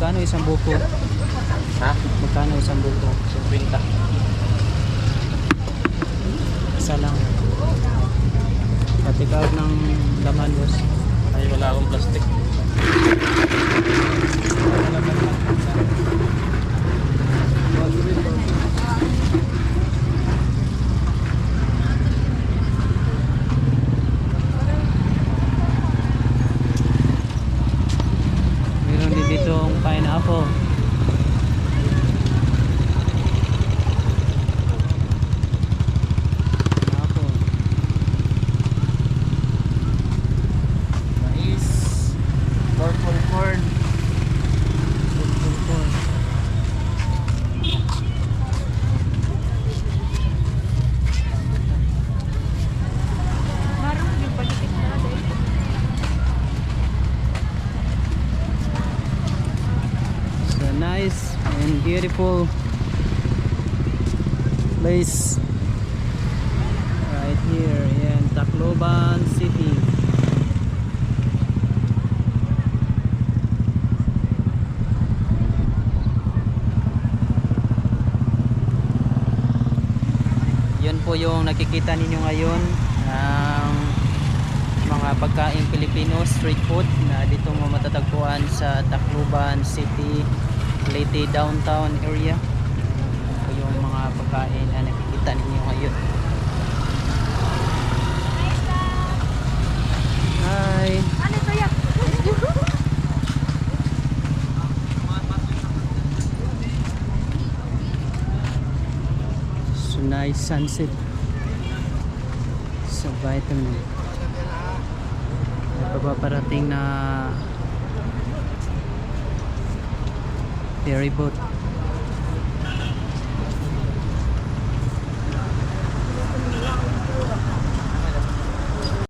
magkano isang buko? Ha? Magkano isang buko? 50. Isa lang. Pati out ng laman boss. Ay, wala akong plastic. Meron din dito ang. Pineapple. And beautiful. Place. Right here in Tacloban City. Yun po yung nakikita ninyo ngayon ng mga pagkain Pilipino street food na dito mo matatagpuan sa Tacloban City, Leyte downtown area. Po yung mga pagkain na nakikita ninyo ngayon. Hi! Ano to yan? Nice sunset sa vitamin. May papaparating na ferry boat.